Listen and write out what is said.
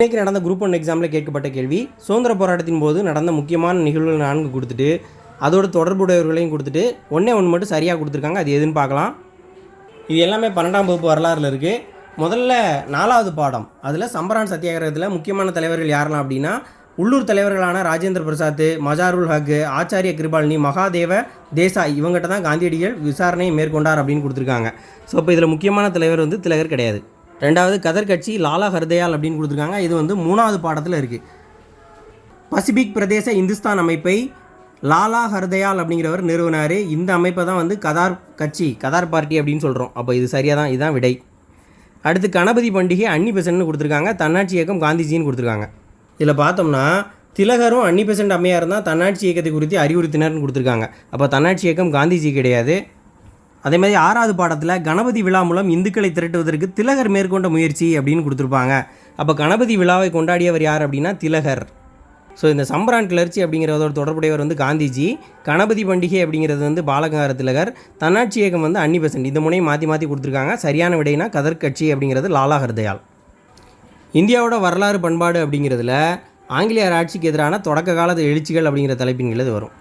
இன்னைக்கு நடந்த group one எக்ஸாமில் கேட்கப்பட்ட கேள்வி சுதந்திர போராட்டத்தின் போது நடந்த முக்கியமான நிகழ்வுகள் நான்கு கொடுத்துட்டு அதோட தொடர்புடையவர்களையும் கொடுத்துட்டு ஒன்றே ஒன்று மட்டும் சரியாக கொடுத்துருக்காங்க. அது எதுன்னு பார்க்கலாம். இது எல்லாமே பன்னெண்டாம் வகுப்பு வரலாறுல இருக்குது முதல்ல நாலாவது பாடம். அதில் சம்பரான் சத்தியாகிரகத்தில் முக்கியமான தலைவர்கள் யாரெல்லாம் அப்படின்னா உள்ளூர் தலைவர்களான ராஜேந்திர பிரசாத் மஜாருல் ஹக் ஆச்சாரிய கிருபாலினி மகாதேவ தேசாய் இவங்ககிட்ட தான் காந்தியடிகள் விசாரணையை மேற்கொண்டார் அப்படின்னு கொடுத்துருக்காங்க. ஸோ இப்போ இதில் முக்கியமான தலைவர் வந்து திலகர் கிடையாது. ரெண்டாவது கதர் கட்சி லாலா ஹர்தயால் அப்படின்னு கொடுத்துருக்காங்க. இது வந்து மூணாவது பாடத்தில் இருக்குது பசிபிக் பிரதேச இந்துஸ்தான் அமைப்பை லாலா ஹர்தயால் அப்படிங்கிறவர் நிறுவனார். இந்த அமைப்பை தான் வந்து கதார் கட்சி கதார் பார்ட்டி அப்படின்னு சொல்கிறோம் அப்போ இது சரியாக தான் இதுதான் விடை. அடுத்து கணபதி பண்டிகை அன்னி பெசன்ட்னு கொடுத்துருக்காங்க. தன்னாட்சி இயக்கம் காந்திஜின்னு கொடுத்துருக்காங்க. இதில் பார்த்தோம்னா திலகரும் அன்னி பெசன்ட் அம்மையார் தான் தன்னாட்சி இயக்கத்தை குறித்து அறிவுறுத்தினர்னு கொடுத்துருக்காங்க. அப்போ தன்னாட்சி இயக்கம் காந்திஜி கிடையாது. அதே மாதிரி ஆறாவது பாடத்தில் கணபதி விழா மூலம் இந்துக்களை திரட்டுவதற்கு திலகர் மேற்கொண்ட முயற்சி அப்படின்னு கொடுத்துருப்பாங்க. அப்போ கணபதி விழாவை கொண்டாடியவர் யார் அப்படின்னா திலகர். ஸோ இந்த சம்பரான் கிளர்ச்சி அப்படிங்கிறதோட தொடர்புடையவர் வந்து காந்திஜி. கணபதி பண்டிகை அப்படிங்கிறது வந்து பாலகார திலகர். தன்னாட்சி இயக்கம் வந்து அன்னி பெசன்ட். இந்த முனையும் மாற்றி மாற்றி கொடுத்துருக்காங்க. சரியான விடைனா கதர் கட்சி அப்படிங்கிறது லாலா ஹர்தயால் இந்தியாவோட வரலாறு பண்பாடு அப்படிங்கிறதுல ஆங்கிலேயர் ஆட்சிக்கு எதிரான தொடக்க காலத்து எழுச்சிகள் அப்படிங்கிற தலைப்பின் வரும்.